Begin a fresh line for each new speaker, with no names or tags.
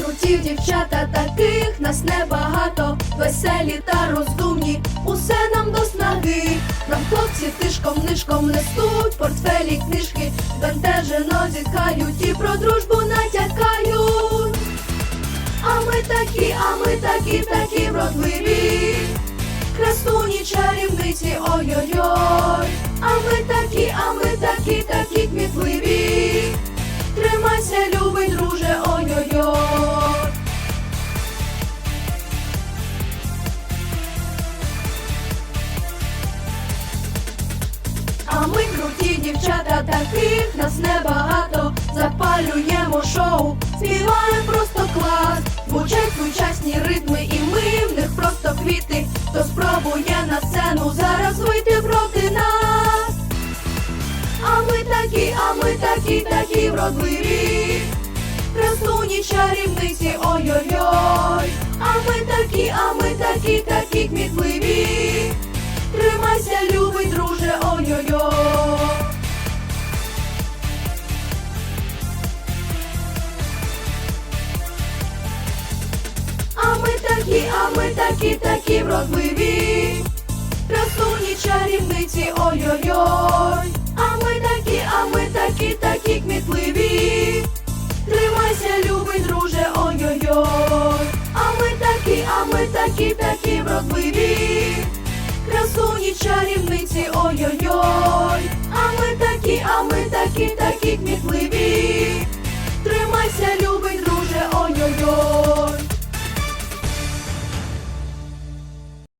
круті дівчата, таких нас небагато, веселі та розумні, усе нам до снаги. Нам хлопці тишком нишком несуть портфелі книжки, бентежено зітхають і про дружбу натякають. А ми такі, а ми такі, такі вродливі, красуні чарівниці, ой-ой-ой. Круті дівчата, таких нас небагато. Запалюємо шоу, співаємо просто клас. Звучать сучасні ритми, і ми в них просто квіти. Хто спробує на сцену зараз вийти проти нас. А ми такі, а ми такі, такі вродливі. Такі, а ми такі, такі вродливі. Красуні чарівниці, ой-ой-ой. А ми такі, а ми такі, такі кмітливі. Тримайся, любий друже, ой-ой-ой. А ми такі, а ми такі, такі вродливі. Красуні чарівниці, ой-ой-ой.